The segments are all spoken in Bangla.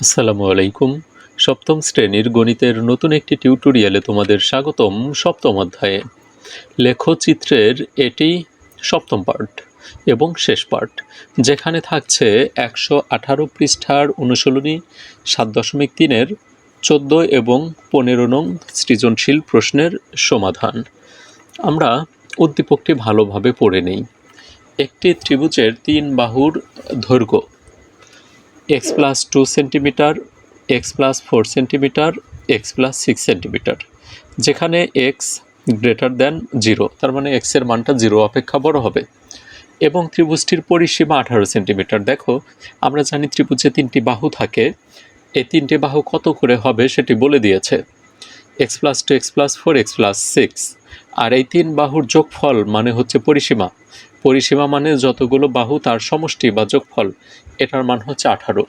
আসসালামু আলাইকুম। সপ্তম শ্রেণির গণিতের নতুন একটি টিউটোরিয়ালে তোমাদের স্বাগতম সপ্তম অধ্যায়ে। লেখচিত্রের এটি সপ্তম পার্ট এবং শেষ পার্ট যেখানে থাকছে একশো আঠারো পৃষ্ঠার অনুশীলনী, সাত দশমিক তিনের, চোদ্দ এবং পনেরো নং সৃজনশীল প্রশ্নের সমাধান। আমরা উদ্দীপকটি ভালোভাবে পড়ে নেই। একটি ত্রিভুজের তিন বাহুর দৈর্ঘ্য x plus two centimetre x plus four centimetre x plus six centimetre যেখানে এক্স গ্রেটার দ্যান জিরো তার মানে এক্সের মানটা জিরো অপেক্ষা বড় হবে। এবং ত্রিভুজটির পরিসীমা আঠারো সেন্টিমিটার দেখো, আমরা জানি ত্রিভুজে তিনটি বাহু থাকে। এই তিনটি বাহু কত করে হবে সেটি বলে দিয়েছে। X plus two x plus four x plus six আর এই তিন বাহুর যোগফল মানে হচ্ছে পরিসীমা। পরিসীমা মানে যতগুলো বাহু তার সমষ্টি বা যোগফল। এটার মান হচ্ছে আঠারো।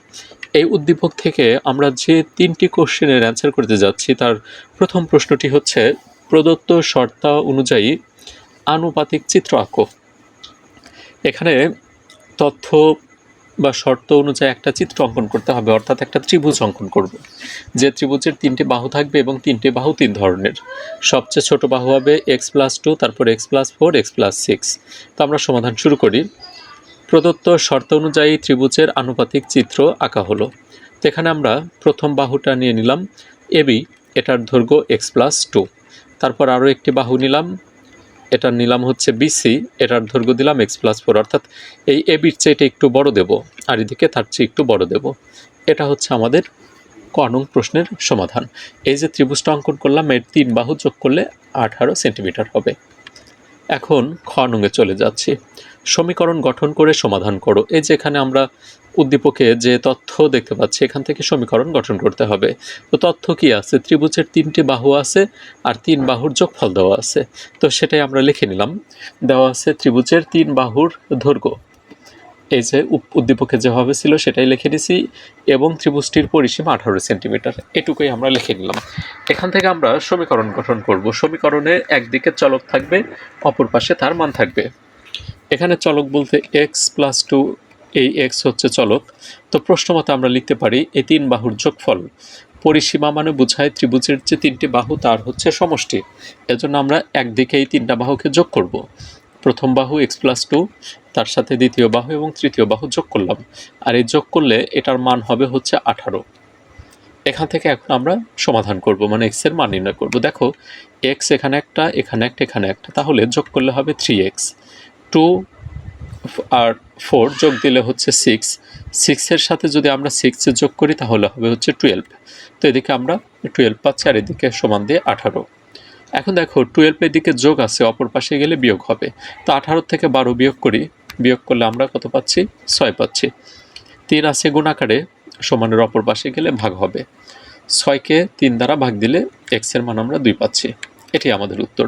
এই উদ্দীপক থেকে আমরা যে তিনটি কোশ্চেনের অ্যান্সার করতে যাচ্ছি, তার প্রথম প্রশ্নটি হচ্ছে, প্রদত্ত শর্তা অনুযায়ী আনুপাতিক চিত্র আঁকো। এখানে তথ্য বা শর্ত অনুযায়ী একটা চিত্র অঙ্কন করতে হবে, অর্থাৎ একটা ত্রিভুজ অঙ্কন করব। যে ত্রিভুজের তিনটি বাহু থাকবে এবং তিনটি বাহু তিন ধরনের। সবচেয়ে ছোট বাহু হবে এক্স প্লাস টু তারপর x plus four x plus six তো আমরা সমাধান শুরু করি। প্রদত্ত শর্ত অনুযায়ী ত্রিভুজের আনুপাতিক চিত্র আঁকা হলো। তো এখানে আমরা প্রথম বাহুটা নিয়ে নিলাম এবি এটার দৈর্ঘ্য এক্স প্লাস টু তারপর আরও একটি বাহু নিলাম এটার নিলাম হচ্ছে বিসি এটার দৈর্ঘ্য দিলাম এক্স প্লাস ফোর অর্থাৎ এই এ বির চেয়ে এটা একটু বড় দেব, আর এদিকে তার চেয়ে একটু বড় দেব। এটা হচ্ছে আমাদের ক প্রশ্নের সমাধান। এই যে ত্রিভুজটা অঙ্কন করলাম, এর তিন বাহু যোগ করলে আঠারো সেন্টিমিটার হবে। এখন খ চলে যাচ্ছি। সমীকরণ গঠন করে সমাধান করো। এই যে এখানে আমরা উদ্দীপকে যে তথ্য দেখতে পাচ্ছি, এখান থেকে সমীকরণ গঠন করতে হবে। তো তথ্য কি আছে? ত্রিভুজের তিনটি বাহু আছে আর তিন বাহুর যোগফল দেওয়া আছে। তো সেটাই আমরা লিখে নিলাম। দেওয়া আছে ত্রিভুজের তিন বাহুর দৈর্ঘ্য। এই যে উদ্দীপকে যেভাবে ছিল সেটাই লিখে নিছি এবং ত্রিভুজটির পরিসীমা আঠারো সেন্টিমিটার। এটুকুই আমরা লিখে নিলাম। এখান থেকে আমরা সমীকরণ গঠন করব। সমীকরণে একদিকে চলক থাকবে, অপর পাশে তার মান থাকবে। এখানে চলক বলতে এক্স প্লাস টু এই এক্স হচ্ছে চলক। তো প্রশ্ন মতো আমরা লিখতে পারি এই তিন বাহুর যোগফল। পরিসীমা মানে বোঝায় ত্রিভুজের যে তিনটি বাহু তার হচ্ছে সমষ্টি। এজন্য আমরা একদিকে এই তিনটা বাহুকে যোগ করব। প্রথম বাহু এক্স প্লাস টু তার সাথে দ্বিতীয় বাহু এবং তৃতীয় বাহু যোগ করলাম। আর এই যোগ করলে এটার মান হবে হচ্ছে আঠারো। এখান থেকে এখন আমরা সমাধান করব মানে এক্সের মান নির্ণয় করব। দেখো এক্স এখানে একটা এখানে একটা এখানে একটা, তাহলে যোগ করলে হবে থ্রি এক্স টু আর ফোর যোগ দিলে হচ্ছে সিক্স। সিক্সের সাথে যদি আমরা সিক্সে যোগ করি তাহলে হবে হচ্ছে টুয়েলভ। তো এদিকে আমরা টুয়েলভ পাচ্ছি আর এদিকে সমান দিয়ে আঠারো। এখন দেখো, টুয়েলভ এদিকে যোগ আছে, অপর পাশে গেলে বিয়োগ হবে। তো আঠারো থেকে বারো বিয়োগ করি, বিয়োগ করলে আমরা কত পাচ্ছি? ছয় পাচ্ছি। তিন আছে গুণাকারে, সমানের অপর পাশে গেলে ভাগ হবে। ছয়কে তিন দ্বারা ভাগ দিলে এক্সের মান আমরা দুই পাচ্ছি। এটি আমাদের উত্তর।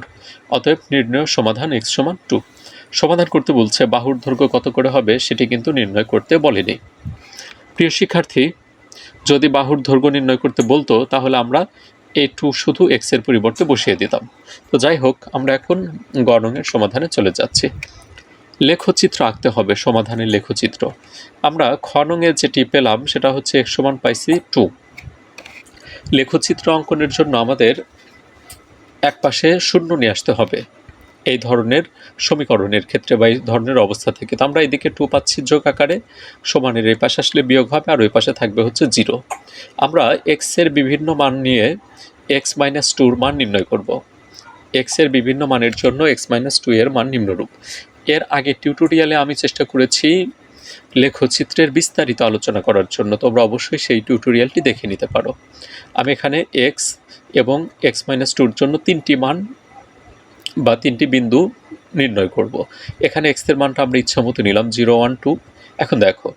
অতএব নির্ণয় সমাধান এক্স সমান টু। সমাধান করতে বলছে, বাহুর দৈর্ঘ্য কত করে হবে সেটি কিন্তু নির্ণয় করতে বলেনি। প্রিয় শিক্ষার্থী, যদি বাহুর দৈর্ঘ্য নির্ণয় করতে বলতো, তাহলে আমরা এ টু শুধু এক্সের পরিবর্তে বসিয়ে দিতাম। তো যাই হোক, আমরা এখন গণনের সমাধানে চলে যাচ্ছি। লেখচিত্র আঁকতে হবে, সমাধানের লেখচিত্র। আমরা খনঙে যেটি পেলাম, সেটা হচ্ছে এক সমান পাইছি টু। লেখচিত্র অঙ্কনের জন্য আমাদের এক পাশে শূন্য নিয়ে আসতে হবে। এই ধরনের সমীকরণের ক্ষেত্রে বা এই ধরনের অবস্থা থেকে তো আমরা এদিকে টু পাচ্ছি যোগ আকারে, সমানের এই পাশে আসলে বিয়োগ হবে আর ওই পাশে থাকবে হচ্ছে জিরো আমরা এক্সের বিভিন্ন মান নিয়ে এক্স মাইনাস টুর মান নির্ণয় করব। এক্সের বিভিন্ন মানের জন্য এক্স মাইনাস টু এর মান নিম্নরূপ। এর আগে টিউটোরিয়ালে আমি চেষ্টা করেছি লেখচিত্রের বিস্তারিত আলোচনা করার জন্য, তোমরা অবশ্যই সেই টিউটোরিয়ালটি দেখে নিতে পারো। আমি এখানে এক্স এবং এক্স মাইনাস টুর জন্য তিনটি মান বা তিনটি বিন্দু নির্ণয় করব। এখানে এক্সের মানটা আমরা ইচ্ছা মতো নিলাম জিরো, ওয়ান, টু। এখন দেখো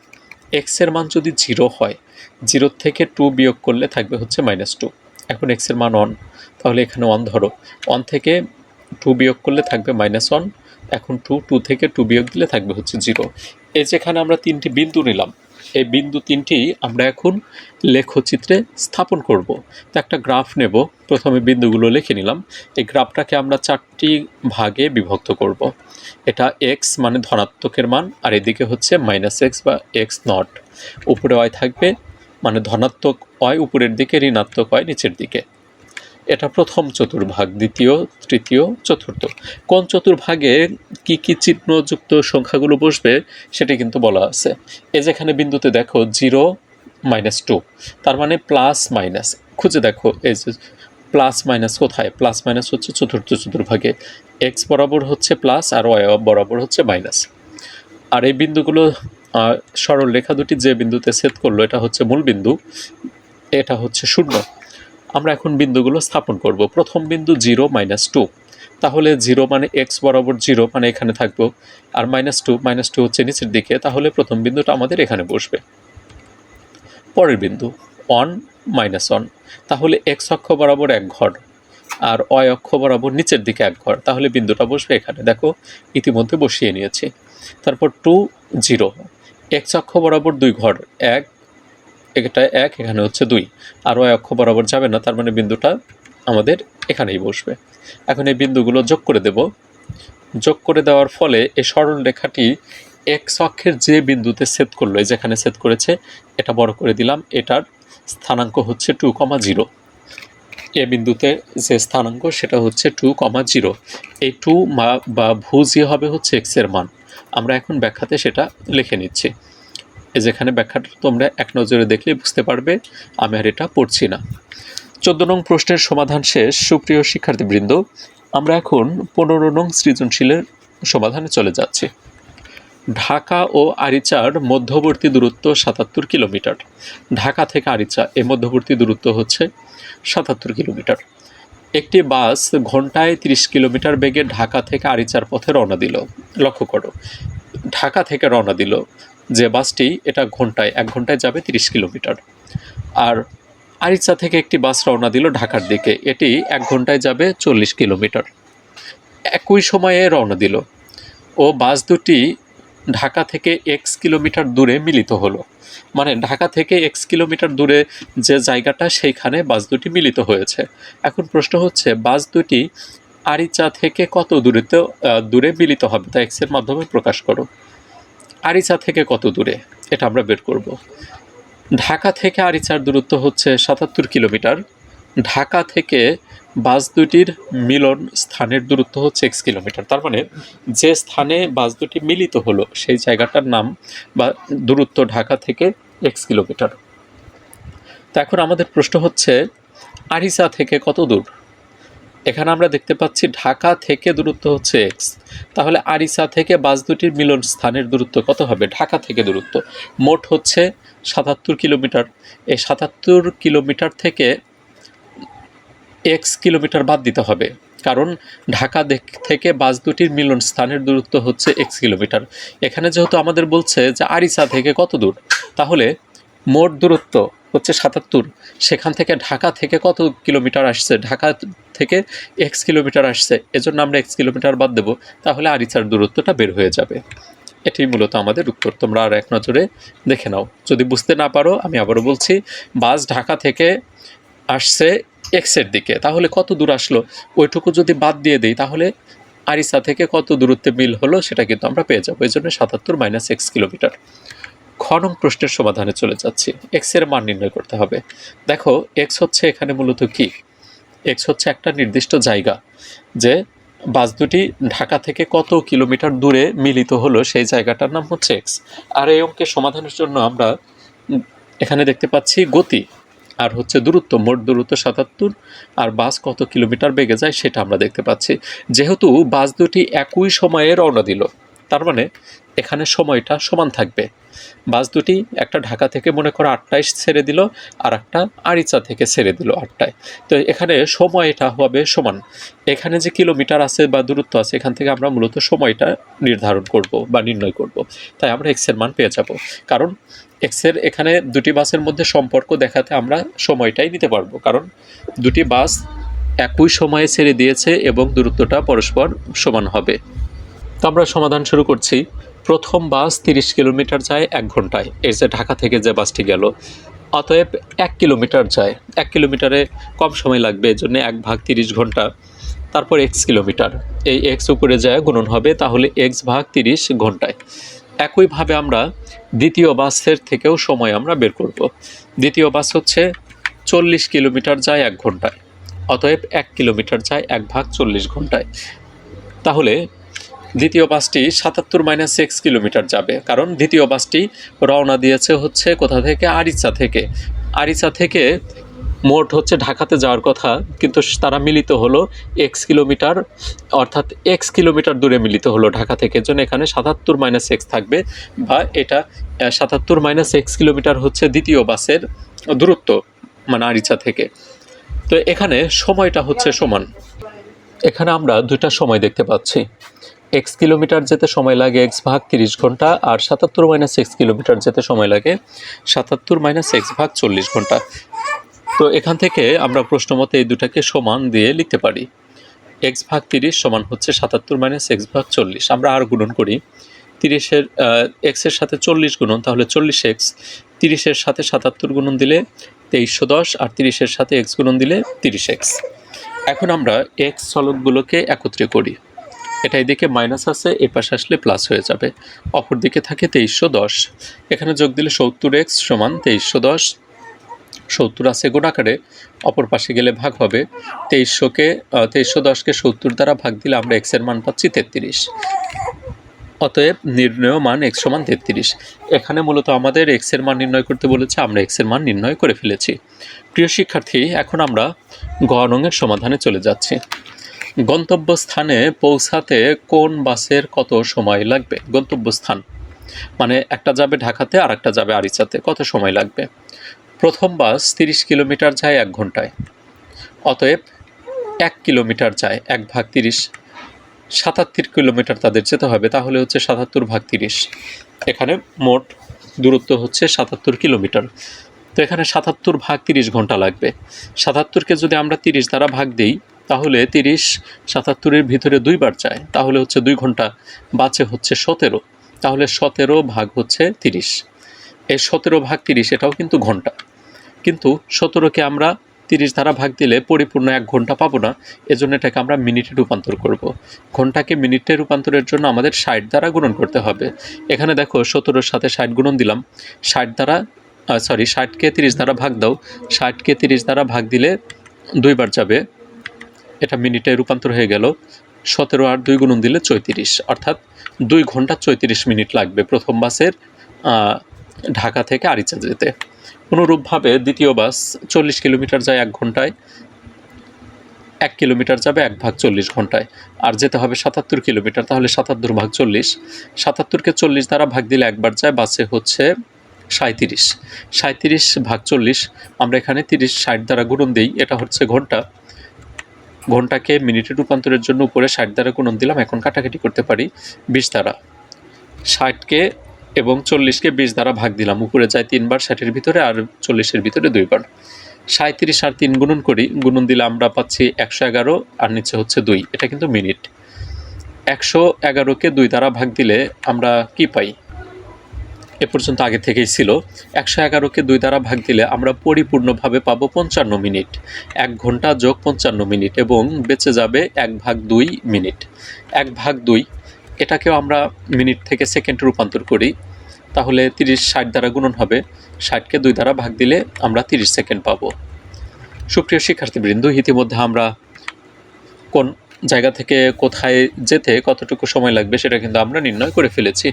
এক্সের মান যদি জিরো হয়, জিরো থেকে টু বিয়োগ করলে থাকবে হচ্ছে মাইনাস টু। এখন এক্সের মান অন তাহলে এখানে ওয়ান ধরো। ওয়ান থেকে টু বিয়োগ করলে থাকবে মাইনাস ওয়ান। এখন টু টু থেকে টু বিয়োগ দিলে থাকবে হচ্ছে জিরো। এই যেখানে আমরা তিনটি বিন্দু নিলাম এই বিন্দু তিনটি আমরা এখন লেখচিত্রে স্থাপন করব। তো একটা গ্রাফ নেব। প্রথমে বিন্দুগুলো লিখে নিলাম। এই গ্রাফটাকে আমরা চারটি ভাগে বিভক্ত করব। এটা এক্স মানে ধনাত্মকের মান, আর এদিকে হচ্ছে মাইনাস এক্স বা এক্স নট উপরে অয় থাকবে মানে ধনাত্মক অয় উপরের দিকে ঋণাত্মক হয় নিচের দিকে। এটা প্রথম চতুর্ভাগ, দ্বিতীয়, তৃতীয়, চতুর্থ। কোন চতুর্ভাগে কি কি চিহ্নযুক্ত সংখ্যাগুলো বসবে সেটি কিন্তু বলা আছে। এ যেখানে বিন্দুতে দেখো জিরো মাইনাস টু, তার মানে প্লাস মাইনাস। খুঁজে দেখো এই যে প্লাস মাইনাস কোথায়? প্লাস মাইনাস হচ্ছে চতুর্থ চতুর্ভাগে। এক্স বরাবর হচ্ছে প্লাস আর ওয়াই বরাবর হচ্ছে মাইনাস। আর এই বিন্দুগুলো সরল রেখা দুটি যে বিন্দুতে ছেদ করল, এটা হচ্ছে মূল বিন্দু, এটা হচ্ছে শূন্য। আমরা এখন বিন্দুগুলো স্থাপন করব। প্রথম বিন্দু জিরো মাইনাস টু। তাহলে জিরো মানে এক্স বরাবর জিরো মানে এখানে থাকব। আর মাইনাস টু মাইনাস টু হচ্ছে নিচের দিকে, তাহলে প্রথম বিন্দুটা আমাদের এখানে বসবে। পরের বিন্দু ওয়ান মাইনাস ওয়ান তাহলে এক্স অক্ষ বরাবর এক ঘর, আর অয় অক্ষ বরাবর নিচের দিকে এক ঘর। তাহলে বিন্দুটা বসবে এখানে। দেখো, ইতিমধ্যে বসিয়ে নিয়েছি। তারপর টু জিরো এক্স অক্ষ বরাবর দুই ঘর, এক এটা এক, এখানে হচ্ছে দুই। আর ওই অক্ষ বরাবর যাবে না, তার মানে বিন্দুটা আমাদের এখানেই বসবে। এখন এই বিন্দুগুলো যোগ করে দেব। যোগ করে দেওয়ার ফলে এই সরল রেখাটি এক্স অক্ষের যে বিন্দুতে ছেদ করল যেখানে ছেদ করেছে, এটা বড় করে দিলাম। এটার স্থানাঙ্ক হচ্ছে টু কমা জিরো এ বিন্দুতে যে স্থানাঙ্ক, সেটা হচ্ছে টু কমা জিরো এই টু বা ভুজি হবে হচ্ছে এক্সের মান। আমরা এখন ব্যাখ্যাতে সেটা লিখে নিচ্ছি। যেখানে ব্যাখ্যাটা তোমরা এক নজরে দেখলে বুঝতে পারবে, আমি আর এটা পড়ছি না। চোদ্দ নং প্রশ্নের সমাধান শেষ, সুপ্রিয় শিক্ষার্থীবৃন্দ, আমরা এখন পনেরো নং সৃজনশীলের সমাধানে চলে যাচ্ছি। ঢাকা ও আরিচার মধ্যবর্তী দূরত্ব সাতাত্তর কিলোমিটার। ঢাকা থেকে আরিচা এই মধ্যবর্তী দূরত্ব হচ্ছে সাতাত্তর কিলোমিটার। একটি বাস ঘন্টায় তিরিশ কিলোমিটার বেগে ঢাকা থেকে আরিচার পথে রওনা দিল। লক্ষ্য করো, ঢাকা থেকে রওনা দিল। যে বাসটি এটা ঘন্টায়, এক ঘন্টায় যাবে তিরিশ কিলোমিটার। আর আরিচা থেকে একটি বাস রওনা দিল ঢাকার দিকে। এটি এক ঘন্টায় যাবে চল্লিশ কিলোমিটার। একই সময়ে রওনা দিল। ও বাস দুটি ঢাকা থেকে এক্স কিলোমিটার দূরে মিলিত হলো। মানে ঢাকা থেকে এক্স কিলোমিটার দূরে যে জায়গাটা, সেইখানে বাস দুটি মিলিত হয়েছে। এখন প্রশ্ন হচ্ছে, বাস দুটি আরিচা থেকে কত দূরেতে দূরে মিলিত হবে? তা এক্সের মাধ্যমে প্রকাশ করো। আরিচা থেকে কত দূরে? এটা আমরা বের করব। ঢাকা থেকে আরিচার দূরত্ব হচ্ছে সাতাত্তর কিলোমিটার। ঢাকা থেকে বাস দুটির মিলন স্থানের দূরত্ব হচ্ছে এক্স কিলোমিটার। তার মানে যে স্থানে বাস দুটি মিলিত হলো, সেই জায়গাটার নাম বা দূরত্ব ঢাকা থেকে এক্স কিলোমিটার। তো এখন আমাদের প্রশ্ন হচ্ছে, আরিচা থেকে কত দূর? এখানে আমরা দেখতে পাচ্ছি ঢাকা থেকে দূরত্ব হচ্ছে এক্স তাহলে আরিসা থেকে বাস দুটির মিলন স্থানের দূরত্ব কত হবে? ঢাকা থেকে দূরত্ব। মোট হচ্ছে সাতাত্তর কিলোমিটার। এই সাতাত্তর কিলোমিটার থেকে এক্স কিলোমিটার বাদ দিতে হবে। কারণ ঢাকা থেকে বাস দুটির মিলন স্থানের দূরত্ব হচ্ছে এক্স কিলোমিটার। এখানে যেহেতু আমাদের বলছে যে আরিসা থেকে কত দূর? তাহলে মোট দূরত্ব হচ্ছে সাতাত্তর। সেখান থেকে ঢাকা থেকে কত কিলোমিটার আসছে? ঢাকা থেকে এক্স কিলোমিটার আসছে, এজন্য আমরা এক্স কিলোমিটার বাদ দেবো, তাহলে আরিচার দূরত্বটা বের হয়ে যাবে। এটাই মূলত আমাদের উত্তর, তোমরা আর এক নজরে দেখে নাও। যদি বুঝতে না পারো, আমি আবারও বলছি, বাস ঢাকা থেকে আসছে এক্সের দিকে, তাহলে কত দূর আসলো? ওইটুকু যদি বাদ দিয়ে দিই, তাহলে আরিসা থেকে কত দূরত্বে মিল হলো, সেটা কিন্তু আমরা পেয়ে যাব। এই জন্য সাতাত্তর মাইনাস এক্স কিলোমিটার খ নং প্রশ্নের সমাধানে চলে যাচ্ছি। এক্সের মান নির্ণয় করতে হবে। দেখো এক্স হচ্ছে এখানে মূলত কি? এক্স হচ্ছে একটা নির্দিষ্ট জায়গা, যে বাস দুটি ঢাকা থেকে কত কিলোমিটার দূরে মিলিত হলো, সেই জায়গাটার নাম হচ্ছে এক্স আর এই অঙ্কের সমাধানের জন্য আমরা এখানে দেখতে পাচ্ছি গতি, আর হচ্ছে দূরত্ব, মোট দূরত্ব সাতাত্তর, আর বাস কত কিলোমিটার বেগে যায় সেটা আমরা দেখতে পাচ্ছি। যেহেতু বাস দুটি একই সময়ে রওনা দিল, তার মানে এখানে সময়টা সমান থাকবে। বাস দুটি একটা ঢাকা থেকে মনে করো আটটায় ছেড়ে দিল, আর একটা আরিচা থেকে ছেড়ে দিল আটটায়। তো এখানে সময়টা হবে সমান। এখানে যে কিলোমিটার আছে বা দূরত্ব আছে, এখান থেকে আমরা মূলত সময়টা নির্ধারণ করব বা নির্ণয় করব। তাই আমরা এক্সের মান পেয়ে যাব। কারণ এক্সের এখানে দুটি বাসের মধ্যে সম্পর্ক দেখাতে আমরা সময়টাই নিতে পারব। কারণ দুটি বাস একই সময়ে ছেড়ে দিয়েছে এবং দূরত্বটা পরস্পর সমান হবে। তো আমরা সমাধান শুরু করছি। প্রথম বাস তিরিশ কিলোমিটার যায় এক ঘন্টায়। এই যে ঢাকা থেকে যে বাসটি গেল, অতএব এক কিলোমিটার যায়। এক কিলোমিটারে কম সময় লাগবে, এই জন্য এক ভাগ তিরিশ ঘণ্টা। তারপর এক্স কিলোমিটার। এই এক্স উপরে যায়, গুণন হবে, তাহলে এক্স ভাগ তিরিশ ঘন্টায়। একইভাবে আমরা দ্বিতীয় বাসের থেকেও সময় আমরা বের করব। দ্বিতীয় বাস হচ্ছে চল্লিশ কিলোমিটার যায় এক ঘন্টায়। অতএব এক কিলোমিটার যায় এক ভাগ চল্লিশ ঘন্টায়। তাহলে দ্বিতীয় বাসটি সাতাত্তর মাইনাস এক্স কিলোমিটার যাবে। কারণ দ্বিতীয় বাসটি রওনা দিয়েছে হচ্ছে কোথা থেকে? আরিচা থেকে। আরিচা থেকে মোট হচ্ছে ঢাকাতে যাওয়ার কথা, কিন্তু তারা মিলিত হলো এক্স কিলোমিটার অর্থাৎ এক্স কিলোমিটার দূরে মিলিত হলো ঢাকা থেকে। জন্য এখানে সাতাত্তর মাইনাস এক্স থাকবে বা এটা সাতাত্তর মাইনাস এক্স কিলোমিটার হচ্ছে দ্বিতীয় বাসের দূরত্ব মানে আরিচা থেকে। তো এখানে সময়টা হচ্ছে সমান। এখানে আমরা দুইটা সময় দেখতে পাচ্ছি। এক্স কিলোমিটার যেতে সময় লাগে এক্স ভাগ তিরিশ ঘণ্টা আর সাতাত্তর মাইনাস এক্স কিলোমিটার যেতে সময় লাগে সাতাত্তর মাইনাস এক্স ভাগ চল্লিশ ঘণ্টা। তো এখান থেকে আমরা প্রশ্ন মতে এই দুটাকে সমান দিয়ে লিখতে পারি। এক্স ভাগ তিরিশ সমান হচ্ছে সাতাত্তর মাইনাস এক্স ভাগ চল্লিশ। আমরা আর গুণন করি। তিরিশের এক্সের সাথে চল্লিশ গুণন, তাহলে চল্লিশ এক্স তিরিশের সাথে সাতাত্তর গুণন দিলে তেইশশো দশ আর তিরিশের সাথে এক্স গুণন দিলে তিরিশ এক্স এখন আমরা এক্স চলকগুলোকে একত্রে করি। এটা এদিকে মাইনাস আছে, এ পাশে আসলে প্লাস হয়ে যাবে। অপর দিকে থাকে তেইশশো দশ। এখানে যোগ দিলে সত্তর এক্স সমান তেইশশো দশ। সত্তর আছে গুণাকারে, অপর পাশে গেলে ভাগ হবে। তেইশশোকে তেইশশো দশকে সত্তর দ্বারা ভাগ দিলে আমরা এক্সের মান পাচ্ছি তেত্রিশ। অতএব নির্ণয় মান এক্স সমান তেত্রিশ। এখানে মূলত আমাদের এক্সের মান নির্ণয় করতে বলেছে, আমরা এক্সের মান নির্ণয় করে ফেলেছি। প্রিয় শিক্ষার্থী, এখন আমরা গ নংয়ের সমাধানে চলে যাচ্ছি। গন্তব্যস্থানে পৌঁছাতে কোন বাসের কত সময় লাগবে? গন্তব্যস্থান মানে একটা যাবে ঢাকাতে আর একটা যাবে আরিচাতে, কত সময় লাগবে? প্রথম বাস তিরিশ কিলোমিটার যায় এক ঘন্টায়, অতএব এক কিলোমিটার যায় এক ভাগ তিরিশ। সাতাত্তর কিলোমিটার তাদের যেতে হবে, তাহলে হচ্ছে সাতাত্তর ভাগ তিরিশ। এখানে মোট দূরত্ব হচ্ছে সাতাত্তর কিলোমিটার। তো এখানে সাতাত্তর ভাগ তিরিশ ঘণ্টা লাগবে। সাতাত্তরকে যদি আমরা তিরিশ দ্বারা ভাগ দিই তাহলে তিরিশ সাতাত্তরের ভিতরে দুইবার যায় তাহলে হচ্ছে দুই ঘণ্টা বাঁচে হচ্ছে সতেরো, তাহলে সতেরো ভাগ হচ্ছে তিরিশ। এই সতেরো ভাগ তিরিশ, এটাও কিন্তু ঘণ্টা। কিন্তু সতেরোকে আমরা তিরিশ দ্বারা ভাগ দিলে পরিপূর্ণ এক ঘণ্টা পাবো না, এজন্য এটাকে আমরা মিনিটে রূপান্তর করব। ঘন্টাকে মিনিটে রূপান্তরের জন্য আমাদের ষাট দ্বারা গুণন করতে হবে। এখানে দেখো সতেরোর সাথে ষাট গুণন দিলাম। ষাট দ্বারা সরি ষাটকে তিরিশ দ্বারা ভাগ দাও। ষাটকে তিরিশ দ্বারা ভাগ দিলে দুইবার যাবে। এটা মিনিটে রূপান্তর হয়ে গেল সতেরো আর দুই গুণন দিলে চৈত্রিশ। অর্থাৎ দুই ঘণ্টা চৈত্রিশ মিনিট লাগবে প্রথম বাসের ঢাকা থেকে আরিচা যেতে। অনুরূপভাবে দ্বিতীয় বাস চল্লিশ কিলোমিটার যায় এক ঘন্টায়, এক কিলোমিটার যাবে এক ভাগ চল্লিশ ঘন্টায়। আর যেতে হবে সাতাত্তর কিলোমিটার, তাহলে সাতাত্তর ভাগ চল্লিশ। সাতাত্তরকে চল্লিশ দ্বারা ভাগ দিলে একবার যায়, বাসে হচ্ছে সাঁত্রিশ সাঁত্রিশ ভাগ চল্লিশ, আমরা এখানে তিরিশ ষাট দ্বারা গুণন দিই, এটা হচ্ছে ঘণ্টা। ঘন্টাকে মিনিটে রূপান্তরের জন্য উপরে ষাট দ্বারা গুণন দিলাম, এখন কাটাকাটি করতে পারি বিশ দ্বারা। ষাটকে এবং চল্লিশকে বিশ দ্বারা ভাগ দিলাম, উপরে যায় তিনবার ষাটের ভিতরে আর চল্লিশের ভিতরে দুইবার। সাঁত্রিশ আর তিন গুণন করি, গুণন দিলে আমরা পাচ্ছি একশো এগারো, আর নিচে হচ্ছে দুই, এটা কিন্তু মিনিট। একশো এগারোকে দুই দ্বারা ভাগ দিলে আমরা কি পাই? এ পর্যন্ত আগে থেকেই ছিল। একশো এগারোকে দুই দ্বারা ভাগ দিলে আমরা পরিপূর্ণভাবে পাবো পঞ্চান্ন মিনিট। এক ঘণ্টা যোগ পঞ্চান্ন মিনিট এবং বেঁচে যাবে এক ভাগ দুই মিনিট। এক ভাগ দুই, এটাকেও আমরা মিনিট থেকে সেকেন্ডে রূপান্তর করি। তাহলে তিরিশ ষাট দ্বারা গুণন হবে। ষাটকে দুই দ্বারা ভাগ দিলে আমরা তিরিশ সেকেন্ড পাবো। সুপ্রিয় শিক্ষার্থীবৃন্দ, ইতিমধ্যে আমরা কোন জায়গা থেকে কোথায় যেতে কতটুকু সময় লাগবে সেটা কিন্তু আমরা নির্ণয় করে ফেলেছি।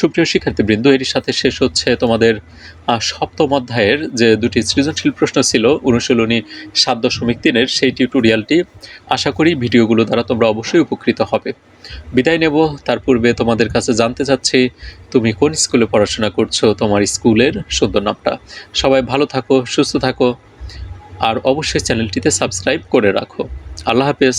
সুপ্রিয় শিক্ষার্থীবৃন্দ এর সাথে শেষ হচ্ছে তোমাদের সপ্তম অধ্যায়ের যে দুটি সৃজনশীল প্রশ্ন ছিল, অনুশীলনী সাত দশমিক তিনের সেই টিউটোরিয়ালটি। আশা করি ভিডিওগুলো দ্বারা তোমরা অবশ্যই উপকৃত হবে। বিদায় নেব, তার পূর্বে তোমাদের কাছে জানতে চাচ্ছি, তুমি কোন স্কুলে পড়াশোনা করছ? তোমার স্কুলের সুন্দর নামটা। সবাই ভালো থাকো, সুস্থ থাকো, আর অবশ্যই চ্যানেলটিতে সাবস্ক্রাইব করে রাখো। আল্লাহ হাফেজ।